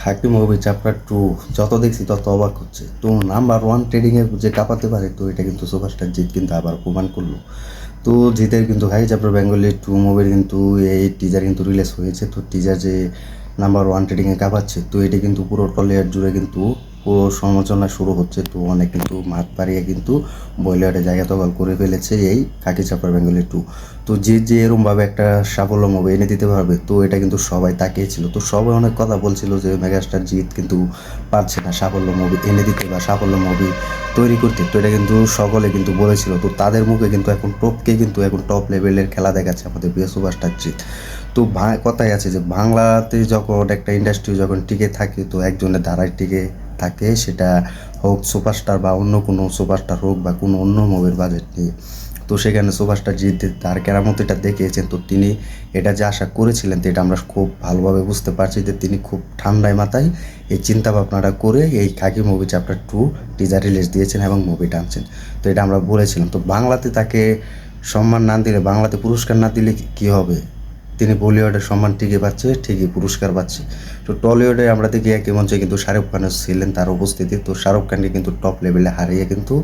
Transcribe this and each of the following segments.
খাকি movie, chapter two, যত দেখছি তত অবাক হচ্ছে। তো নাম্বার ওয়ান ট্রেডিংয়ে যে কাঁপাতে পারে, তো এটা কিন্তু সুপারস্টার জিত কিন্তু আবার প্রমাণ করল। তো জিতের কিন্তু খাকি চ্যাপ্টার বেঙ্গলি টু মুভির কিন্তু এই টিজার কিন্তু রিলিজ হয়েছে। তো টিজার যে নাম্বার ওয়ান ট্রেডিংয়ে কাঁপাচ্ছে, তো এটা কিন্তু পুরো টলিউড জুড়ে কিন্তু পুরো সমালোচনা শুরু হচ্ছে। তো অনেক কিন্তু মাত পাড়িয়ে কিন্তু বলিউডে জায়গা দখল করে ফেলেছে এই কাকি চাপার বেঙ্গলি টু তো যে যে এরমভাবে একটা সাফল্য মুভি এনে দিতে পারবে, তো এটা কিন্তু সবাই তাকিয়েছিল। তো সবাই অনেক কথা বলছিল যে মেগাস্টার জিৎ কিন্তু পারছে না সাফল্য মুভি এনে দিতে বা সাফল্য মুভি তৈরি করতে। তো এটা কিন্তু সকলে কিন্তু বলেছিল। তো তাদের মুখে কিন্তু এখন টপকে কিন্তু এখন টপ লেভেলের খেলা দেখাচ্ছে আমাদের প্রিয় সুপারস্টার জিৎ। তো কথাই আছে যে বাংলাতে যখন একটা ইন্ডাস্ট্রি যখন টিকে থাকে, তো একজনের দ্বারাই টিকে থাকে, সেটা হোক সুপারস্টার বা অন্য কোনো সুপারস্টার হোক বা কোনো অন্য মুভির বাজেট নিয়ে। তো সেখানে সুপারস্টার জিত তার কেরামতিটা দেখিয়েছেন। তো তিনি এটা যে আশা করেছিলেন, তো এটা আমরা খুব ভালোভাবে বুঝতে পারছি যে তিনি খুব ঠান্ডায় মাথায় এই চিন্তা ভাবনাটা করে এই Khaki movie chapter two teaser release দিয়েছেন এবং মুভি টানছেন। তো এটা আমরা বলেছিলাম। তো বাংলাতে তাকে সম্মান না দিলে, বাংলাতে পুরস্কার না দিলে কী হবে? তিনি বলিউডের সম্মান ঠিকই পাচ্ছে, ঠিকই পুরস্কার পাচ্ছে। তো টলিউডে আমরা দেখি একই মঞ্চে কিন্তু শাহরুখ খানও ছিলেন তার উপস্থিতি। তো শাহরুখ খানকে কিন্তু টপ লেভেলে হারিয়ে কিন্তু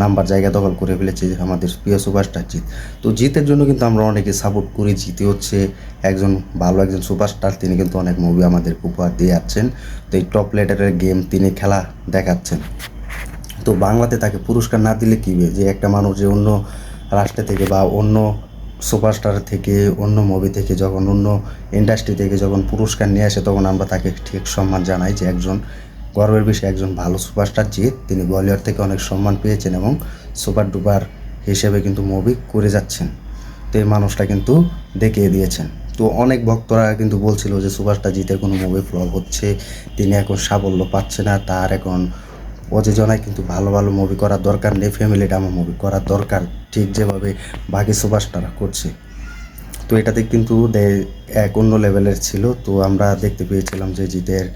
নাম্বার জায়গা দখল করে ফেলেছে আমাদের প্রিয় সুপারস্টার জিৎ। তো জিতের জন্য কিন্তু আমরা অনেকে সাপোর্ট করি। জিতে হচ্ছে একজন ভালো একজন সুপারস্টার, তিনি কিন্তু অনেক মুভি আমাদের উপহার দিয়ে যাচ্ছেন। তো এই টপ লেটারের গেম তিনি খেলা দেখাচ্ছেন। তো বাংলাতে তাকে পুরস্কার না দিলে কী যে একটা মানুষ যে অন্য রাষ্ট্র থেকে বা অন্য সুপারস্টার থেকে, অন্য মুভি থেকে, যখন অন্য ইন্ডাস্ট্রি থেকে যখন পুরস্কার নিয়ে আসে, তখন আমরা তাকে ঠিক সম্মান জানাই যে একজন গর্বের বিষয়ে, একজন ভালো সুপারস্টার জিৎ তিনি বলিউড থেকে অনেক সম্মান পেয়েছেন এবং সুপার ডুপার হিসেবে কিন্তু মুভি করে যাচ্ছেন। তো এই মানুষটা কিন্তু দেখিয়ে দিয়েছেন। তো অনেক ভক্তরা কিন্তু বলছিল যে, সুপারস্টার জিতের কোনো মুভি ফ্লপ হচ্ছে, তিনি এখন সাফল্য পাচ্ছে না, তার এখন প্রযোজনায় কিন্তু ভালো ভালো মুভি করার দরকার নেই ফ্যামিলি ড্রামা মুভি করার দরকার, ঠিক যেভাবে বাকি সুপারস্টাররা করছে। তো এটাতে কিন্তু এক অন্য লেভেলের ছিল, তো আমরা দেখতে পেয়েছিলাম যে জিতের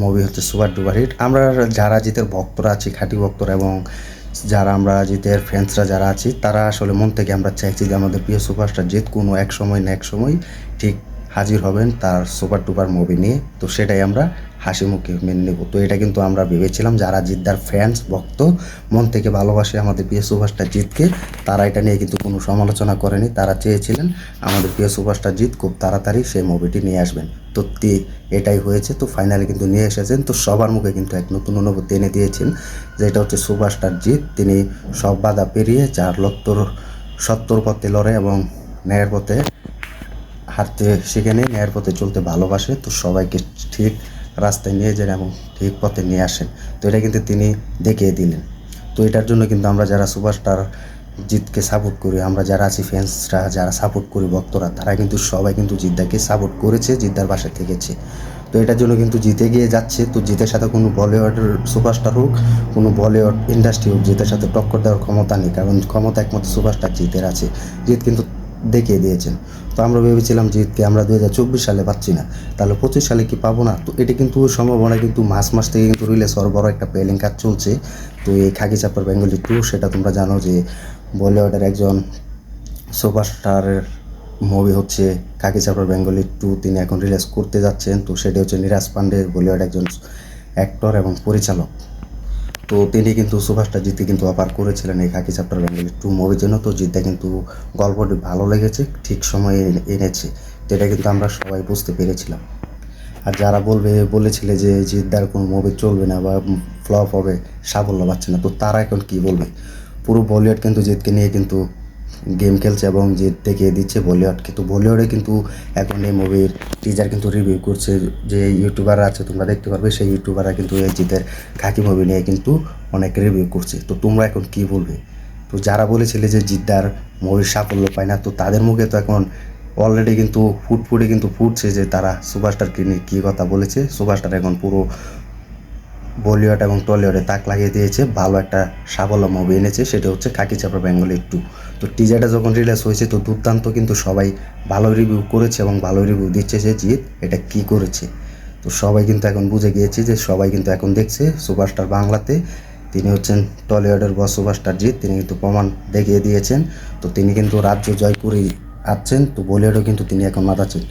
মুভি হচ্ছে সুপার ডুপার হিট আমরা যারা জিতের ভক্তরা আছি, খাঁটি ভক্তরা এবং যারা আমরা জিতের ফ্রেন্ডসরা যারা আছি, তারা আসলে মন থেকে আমরা চাইছি যে আমাদের প্রিয় সুপারস্টার জিত কোনো এক সময় না এক সময়, ঠিক হাজির হবেন তার সুপার টুপার মুভি নিয়ে। তো সেটাই আমরা হাসি মুখে মেনে নেব। তো এটা কিন্তু আমরা ভেবেছিলাম, যারা জিদ্দার ফ্যান্স ভক্ত, মন থেকে ভালোবাসে আমাদের প্রিয় সুপারস্টার জিতকে তারা এটা নিয়ে কিন্তু কোনো সমালোচনা করেনি। তারা চেয়েছিলেন আমাদের প্রিয় সুপারস্টার জিত খুব তাড়াতাড়ি সেই মুভিটি নিয়ে আসবেন। তো এটাই হয়েছে। তো ফাইনালি কিন্তু নিয়ে এসেছেন। তো সবার মুখে কিন্তু এক নতুন অনুভূতি এনে দিয়েছেন যেটা হচ্ছে সুপারস্টার জিত তিনি সব বাধা পেরিয়ে চার লত্তর, সত্তর পথে লড়ে এবং ন্যায়ের পথে হাঁটতে শিখে নেই ন্যায়ের পথে চলতে ভালোবাসে। তো সবাইকে ঠিক রাস্তায় নিয়ে যান এবং ঠিক পথে নিয়ে আসেন। তো এটা কিন্তু তিনি দেখিয়ে দিলেন। তো এটার জন্য কিন্তু আমরা যারা সুপারস্টার জিতকে সাপোর্ট করি, আমরা যারা আছি ফ্যান্সরা যারা সাপোর্ট করি ভক্তরা, তারা কিন্তু সবাই কিন্তু জিদ্দাকে সাপোর্ট করেছে, জিদ্দার বাসা থেকেছে। তো এটার জন্য কিন্তু জিতে গিয়ে যাচ্ছে। তো জিতের সাথে কোনো বলিউডের সুপারস্টার হোক, কোনো বলিউড ইন্ডাস্ট্রি হোক, জিতের সাথে টক্কর দেওয়ার ক্ষমতা নেই, কারণ ক্ষমতা একমাত্র সুপারস্টার জিতের আছে। জিত কিন্তু দেখিয়ে দিয়েছেন। তো আমরা ভেবেছিলাম জিতকে আমরা দু হাজার চব্বিশ সালে পাচ্ছি না। তাহলে পঁচিশ সালে কি পাবো না? তো এটা কিন্তু সম্ভাবনা কিন্তু মাস মাস থেকে কিন্তু রিলিজ হওয়ার বড় একটা প্লেলিং কাজ চলছে। তো এই খাকি চাপার বেঙ্গলি টু সেটা তোমরা জানো যে বলিউডের একজন সুপারস্টারের মুভি হচ্ছে কাকি চাপার বেঙ্গলি টু তিনি এখন রিলিজ করতে যাচ্ছেন। তো সেটা হচ্ছে নিরাজ পান্ডে বলিউড একজন অ্যাক্টর এবং পরিচালক। তো তিনি কিন্তু সুভাষটা জিতে কিন্তু অপার করেছিলেন এই খাকি চ্যাপ্টার বেঙ্গলি টু মুভির জন্য। তো জিতে কিন্তু গল্পটি ভালো লেগেছে, ঠিক সময়ে এনে- এনেছে। যেটা কিন্তু আমরা সবাই বুঝতে পেরেছিলাম। আর যারা বলবে, বলেছিলে যে জিদ্দার কোনো মুভি চলবে না বা ফ্লপ হবে, সাফল্য পাচ্ছে না, তো তারা এখন কি বলবে? পুরো বলিউড কিন্তু জিতকে নিয়ে কিন্তু গেম খেলছে এবং জিত দেখিয়ে দিচ্ছে বলিউড কিন্তু বলিউডে কিন্তু এখন এই মুভির টিজার কিন্তু রিভিউ করছে যে ইউটিউবার আছে, তোমরা দেখতে পারবে সেই ইউটিউবাররা কিন্তু এই জিতের খাকি মুভি নিয়ে কিন্তু অনেক রিভিউ করছে। তো তোমরা এখন কি বলবে? তো যারা বলেছিলে যে জিদ্দার মুভির সাফল্য পায় না, তো তাদের মুখে তো এখন অলরেডি কিন্তু ফুটফুটে কিন্তু ফুটছে যে তারা সুপারস্টারকে নিয়ে কী কথা বলেছে। সুপারস্টার এখন পুরো বলিউড এবং টলিউডে তাক লাগিয়ে দিয়েছে, ভালো একটা সাফল্য মুভি এনেছে, সেটা হচ্ছে কাকি চাপড়া বেঙ্গলি একটু তো টিজারটা যখন রিলিজ হয়েছে, তো দুর্দান্ত কিন্তু সবাই ভালো রিভিউ করেছে এবং ভালো রিভিউ দিচ্ছে যে জিৎ এটা কি করেছে। তো সবাই কিন্তু এখন বুঝে গিয়েছে যে সবাই কিন্তু এখন দেখছে সুপারস্টার বাংলাতে। তিনি হচ্ছেন টলিউডের বস সুপারস্টার জিৎ, তিনি কিন্তু প্রমাণ দেখিয়ে দিয়েছেন। তো তিনি কিন্তু রাজ্য জয় করে তো বলিউডও কিন্তু তিনি এখন মাতাচ্ছেন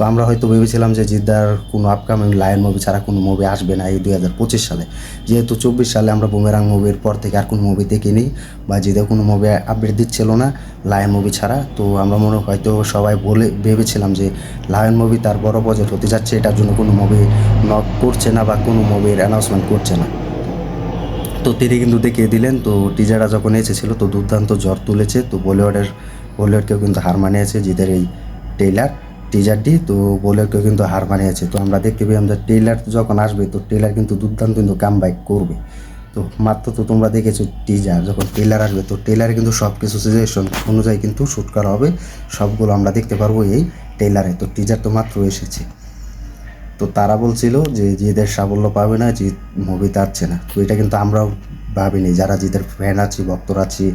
তো আমরা হয়তো ভেবেছিলাম যে জিদ্দার কোনো আপকামিং লায়ন মুভি ছাড়া কোনো মুভি আসবে না এই দুই হাজার পঁচিশ সালে। যেহেতু চব্বিশ সালে আমরা বুমেরাং মুভির পর থেকে আর কোনো মুভি দেখিনি বা জিদের কোনো মুভি আপডেট দিচ্ছিল না লায়ন মুভি ছাড়া, তো আমরা মনে হয়তো সবাই বলে ভেবেছিলাম যে লায়ন মুভি তার বড় বজেট হতে যাচ্ছে, এটার জন্য কোনো মুভি নক করছে না বা কোনো মুভির অ্যানাউন্সমেন্ট করছে না। তো তিনি কিন্তু দেখিয়ে দিলেন, তো টিজাররা যখন এসেছিল তো দুর্দান্ত জ্বর তুলেছে, তো বলিউডের, বলিউডকেও কিন্তু হার মানিয়েছে জিদের এই টেইলার টিজারটি তো বলিউডকেও কিন্তু হার মানিয়েছে। তো আমরা দেখতে পাই আমরা টেইলার যখন আসবে, তো টেইলার কিন্তু দুর্দান্ত কিন্তু কাম বাইক করবে। তো মাত্র তো তোমরা দেখেছ টিজার যখন টেইলার আসবে, তো টেইলারে কিন্তু সব কিছু সিচুয়েশন অনুযায়ী কিন্তু শ্যুট করা হবে। সবগুলো আমরা দেখতে পারব এই টেইলারে তো টিজার তো মাত্র এসেছে। তো তারা বলছিল যে জিদের সাফল্য পাবে না, জিৎ মুভি আসছে না। তো এটা কিন্তু আমরাও ভাবিনি, যারা জিদের ফ্যান আছি, ভক্তরা আছি,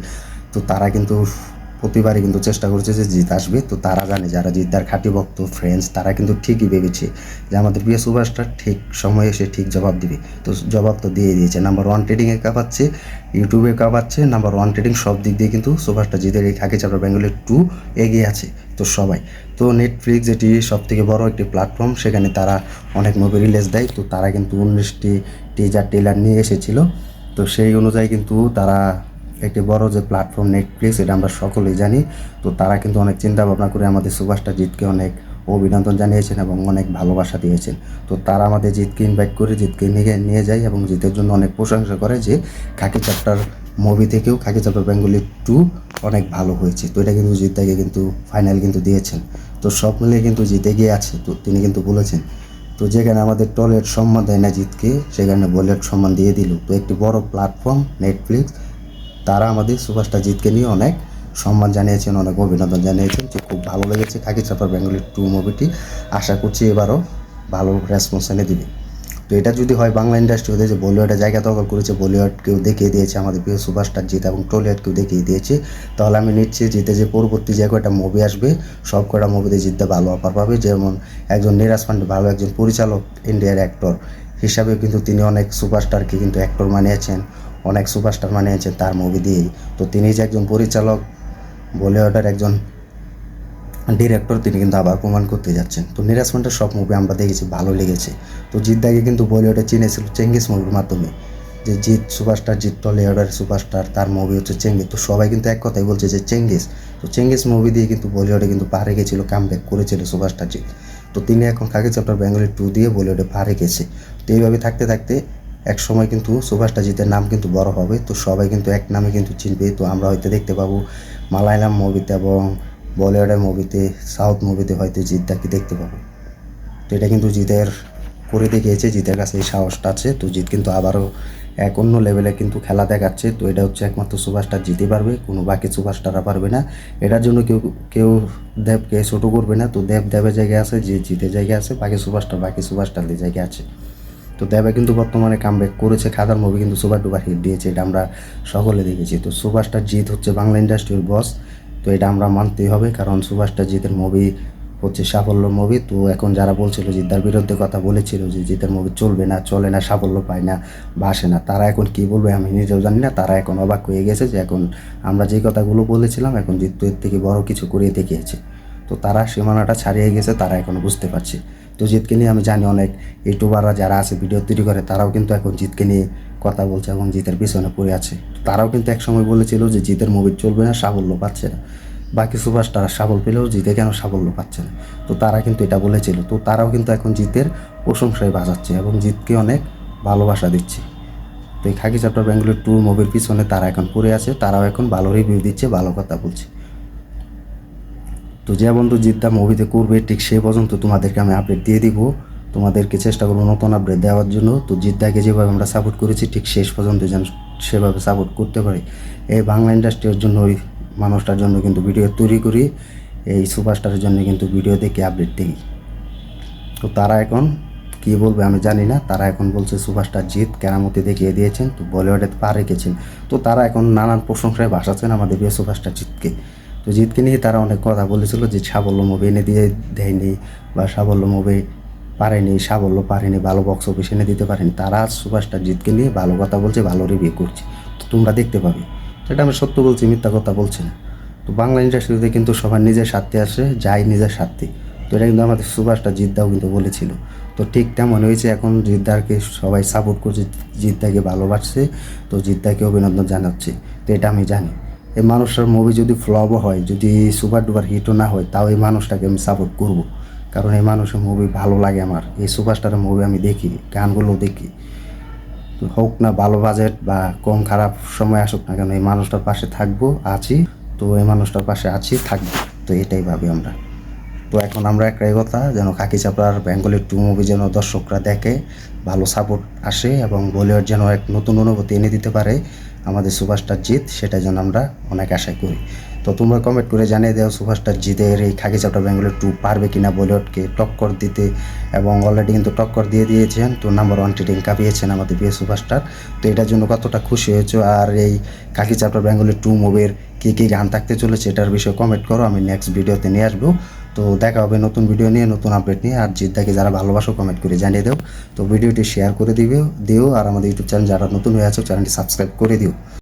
তো তারা কিন্তু প্রতিবারই কিন্তু চেষ্টা করছে যে জিত আসবে। তো তারা জানে যারা জিদ্দার খাঁটি ভক্ত ফ্রেন্ডস তারা কিন্তু ঠিকই ভেবেছে যে আমাদের প্রিয় সুভাষটা ঠিক সময়ে এসে ঠিক জবাব দিবে। তো জবাব তো দিয়ে দিয়েছে। নাম্বার ওয়ান ট্রেডিংয়ে কাঁপাচ্ছে ইউটিউবে কাঁপাচ্ছে নাম্বার ওয়ান ট্রেডিং সব দিক দিয়ে কিন্তু সুভাষটা জিদের এই খাকি চাপড়া বেঙ্গলের টু এগিয়ে আছে। তো সবাই, তো নেটফ্লিক্স যেটি সব থেকে বড় একটি প্ল্যাটফর্ম সেখানে তারা অনেক মুভি রিলিজ দেয়। তো তারা কিন্তু উনিশটি টিজার টেলার নিয়ে এসেছিল। তো সেই অনুযায়ী কিন্তু তারা একটি বড় যে প্ল্যাটফর্ম নেটফ্লিক্স এটা আমরা সকলেই জানি। তো তারা কিন্তু অনেক চিন্তা ভাবনা করে আমাদের সুভাষটা জিতকে অনেক অভিনন্দন জানিয়েছেন এবং অনেক ভালোবাসা দিয়েছেন। তো তারা আমাদের জিতকে ইনভাইট করে জিতকে নিয়ে নিয়ে যায় এবং জিতের জন্য অনেক প্রশংসা করে যে খাকি চ্যাপ্টার মুভি থেকেও খাকি চ্যাপ্টার বেঙ্গলি টু অনেক ভালো হয়েছে। তো এটা কিন্তু জিতাকে কিন্তু ফাইনাল কিন্তু দিয়েছেন। তো সব মিলিয়ে কিন্তু জিতে গিয়ে আছে, তো তিনি কিন্তু বলেছেন। তো যেখানে আমাদের টলের সম্মান দেয় না জিতকে সেখানে বলের সম্মান দিয়ে দিল। তো একটি বড় প্ল্যাটফর্ম নেটফ্লিক্স তারা আমাদের সুভাষটা জিতকে নিয়ে অনেক সম্মান জানিয়েছেন, অনেক অভিনন্দন জানিয়েছেন যে খুব ভালো লেগেছে খাকি চাপার বেঙ্গলি টু মুভিটি। আশা করছি এবারও ভালো রেসপন্স এনে দিবে। তো এটা যদি হয় বাংলা ইন্ডাস্ট্রি হতে যে বলিউডে জায়গা দখল করেছে বলিউডকেও দেখিয়ে দিয়েছে, আমাদের প্রিয় সুপারস্টার জিত এবং টলিউডকেও দেখিয়ে দিয়েছে, তাহলে আমি নিচ্ছি জিতে যে পরবর্তী যে কয়টা মুভি আসবে, সব কয়টা মুভিতে জিততে ভালো অফার পাবে। যেমন একজন নিরাজ পান্ডে, ভালো একজন পরিচালক ইন্ডিয়ার অ্যাক্টর হিসাবে কিন্তু তিনি অনেক সুপারস্টারকে কিন্তু অ্যাক্টর মানিয়েছেন। অনেক সুপারস্টার মানিয়েছেন তার মুভি দিয়েই। তো তিনি যে একজন পরিচালক, বলিউডের একজন ডিরেক্টর তিনি কিন্তু আবার প্রমাণ করতে যাচ্ছেন। তো নিরাজ পান্ডের সব মুভি আমরা দেখেছি, ভালো লেগেছে। তো জিদ্দাকে কিন্তু বলিউডে চিনেছিল চেঙ্গিস মুভির মাধ্যমে। যে জিৎ সুপারস্টার, জিৎ টলিউডের সুপারস্টার, তার মুভি হচ্ছে চেঙ্গিস। তো সবাই কিন্তু এক কথাই বলছে যে চেঙ্গিস। তো চেঙ্গিস মুভি দিয়ে কিন্তু বলিউডে কিন্তু পারে গেছিল কাম ব্যাক করেছিল সুপারস্টার জিৎ। তো তিনি এখন কাকে চ্যাপ্টার বেঙ্গলি টু দিয়ে বলিউডে পারে গেছে। তো এইভাবে থাকতে থাকতে এক সময় কিন্তু সুভাষটা জিতের নাম কিন্তু বড় হবে, তো সবাই কিন্তু এক নামে কিন্তু চিনবে, তো আমরা হয়তো দেখতে পাবো মালায়ালাম মুভিতে এবং বলিউডের মুভিতে সাউথ মুভিতে হয়তো জিতদাকে দেখতে পাবো। তো এটা কিন্তু জিতের করে দেখিয়েছে, জিতের কাছে এই সাহসটা আছে, তো জিত কিন্তু আবারও এক অন্য লেভেলে কিন্তু খেলা দেখাচ্ছে, তো এটা হচ্ছে একমাত্র সুভাষটা জিতে পারবে, কোনো বাকি সুভাষটারা পারবে না। এটার জন্য কেউ কেউ দেবকে ছোটো করবে না, তো দেব দেবের জায়গায় আছে, যে জিতের জায়গায় আছে, বাকি সুভাষটা, বাকি সুভাষটারদের জায়গায় আছে। তো দেবা কিন্তু বর্তমানে কামব্যাক করেছে, খাদার মুভি কিন্তু সুপার ডুপার হিট দিয়েছে, এটা আমরা সকলে দেখেছি। তো সুভাষটার জিত হচ্ছে বাংলা ইন্ডাস্ট্রির বস তো এটা আমরা মানতেই হবে, কারণ সুভাষটার জিতের মুভি হচ্ছে সাফল্য মুভি। তো এখন যারা বলছিল জিদ্দার বিরুদ্ধে কথা বলেছিল যে জিতের মুভি চলবে না, চলে না, সাফল্য পায় না বা আসে না, তারা এখন কি বলবে আমি নিজেও জানি না, তারা এখন অবাক হয়ে গেছে যে এখন আমরা যে কথাগুলো বলেছিলাম, এখন জিত তো এর থেকে বড় কিছু করে দেখিয়েছে। তো তারা সীমানাটা ছাড়িয়ে গেছে, তারা এখন বুঝতে পারছে। তো জিতকে নিয়ে আমি জানি অনেক ইউটিউবাররা যারা আছে, ভিডিও তৈরি করে, তারাও কিন্তু এখন জিতকে নিয়ে কথা বলছে এবং জিতের পিছনে পড়ে আছে। তারাও কিন্তু একসময় বলেছিল যে জিতের মুভি চলবে না, সাফল্য পাচ্ছে না। বাকি সুপারস্টার সাফল পেলেও জিতে কেন সাফল্য পাচ্ছে না? তো তারা কিন্তু এটা বলেছিল। তো তারাও কিন্তু এখন জিতের প্রশংসায় বাজাচ্ছে এবং জিতকে অনেক ভালোবাসা দিচ্ছে। তো এই খাকি চ্যাপ্টার ব্যাঙ্গালোর টু মুভির পিছনে তারা এখন পড়ে আছে, তারাও এখন ভালো রিভিউ দিচ্ছে, ভালো কথা বলছে। তো যে বন্ধু জিদ্দা মুভিতে করবে, ঠিক সেই পর্যন্ত তোমাদেরকে আমি আপডেট দিয়ে দিব। তোমাদেরকে চেষ্টা করব নতুন আপডেট দেওয়ার জন্য। তো জিদ্দাকে যেভাবে আমরা সাপোর্ট করেছি, ঠিক শেষ পর্যন্ত যেন সেভাবে সাপোর্ট করতে পারি। এই বাংলা ইন্ডাস্ট্রির জন্য, ওই মানুষটার জন্য কিন্তু ভিডিও তৈরি করি। এই সুপারস্টারের জন্য কিন্তু ভিডিও দেখে আপডেট দিই। তো তারা এখন কি বলবে আমি জানি না। তারা এখন বলছে, সুপারস্টার জিত কেরামতি দেখিয়ে দিয়েছেন, তো বলিউডে পা রেখেছেন। তো তারা এখন নানান প্রশংসায় ভাসাচ্ছেন আমাদের প্রিয় সুপারস্টার জিতকে তো জিতকে নিয়ে তারা অনেক কথা বলেছিল যে সাবল্য এনে দিয়ে দেয়নি বা সাবল্য পারেনি সাবল্য পারেনি, ভালো বক্স অফিস এনে দিতে পারেনি। তারা সুপারস্টার জিতকে নিয়ে ভালো কথা বলছে, ভালো রিভিউ করছে। তো তোমরা দেখতে পাবে। সেটা আমি সত্য বলছি, মিথ্যা কথা বলছি না। তো বাংলা ইন্ডাস্ট্রিতে কিন্তু সবার নিজের স্বার্থে আসে, যাই নিজের স্বার্থে। তো এটা কিন্তু আমাদের সুভাষটা জিদ্দাও কিন্তু বলেছিল। তো ঠিক তেমন হয়েছে এখন জিদ্দারকে সবাই সাপোর্ট করছে, জিদ্দাকে ভালোবাসছে, তো জিদ্দাকে অভিনন্দন জানাচ্ছে। তো এটা আমি জানি। এই মানুষটার মুভি যদি ফ্লপও হয়, যদি সুপার ডুপার হিটও না হয়, তাও এই মানুষটাকে আমি সাপোর্ট করব। কারণ এই মানুষের মুভি ভালো লাগে আমার। এই সুপারস্টারের মুভি আমি দেখি, গানগুলো দেখি। হোক না, ভালো বাজেট বা কম খারাপ সময় আসুক না কেন, এই মানুষটার পাশে থাকব, আছি। তো এই মানুষটার পাশে আছি, থাকব। তো এটাই ভাবি আমরা। তো এখন আমরা একটাই কথা, যেন খাকি চাপড়ার বেঙ্গলি টু মুভি যেন দর্শকরা দেখে, ভালো সাপোর্ট আসে এবং বলিউড যেন এক নতুন অনুভূতি এনে দিতে পারে আমাদের সুপারস্টার জিত সেটা যেন আমরা অনেক আশাই করি। তো তোমরা কমেন্ট করে জানিয়ে দাও সুপারস্টার জিতের এই খাকি চাপড়া বেঙ্গলি টু পারবে কিনা বলিউডকে টক্কর দিতে এবং অলরেডি কিন্তু টক্কর দিয়ে দিয়েছেন, তো নাম্বার ওয়ান ট্রেডিং কাঁপিয়েছেন আমাদের প্রিয় সুপারস্টার। তো এটার জন্য কতটা খুশি হয়েছো আর এই খাকি চাপড়া বেঙ্গলি টু মুভির কী কী গান থাকতে চলেছে, এটার বিষয়ে কমেন্ট করো, আমি নেক্সট ভিডিওতে নিয়ে আসব। তো দেখা হবে নতুন ভিডিও নিয়ে, নতুন আপডেট নিয়ে। আর জিদ্দাকে যারা ভালোবাসো কমেন্ট করে জানিয়ে দেও। তো ভিডিওটি শেয়ার করে দিবে, দিও। আর আমাদের ইউটিউব চ্যানেল যারা নতুন হয়ে আছো চ্যানেলটি সাবস্ক্রাইব করে দিও।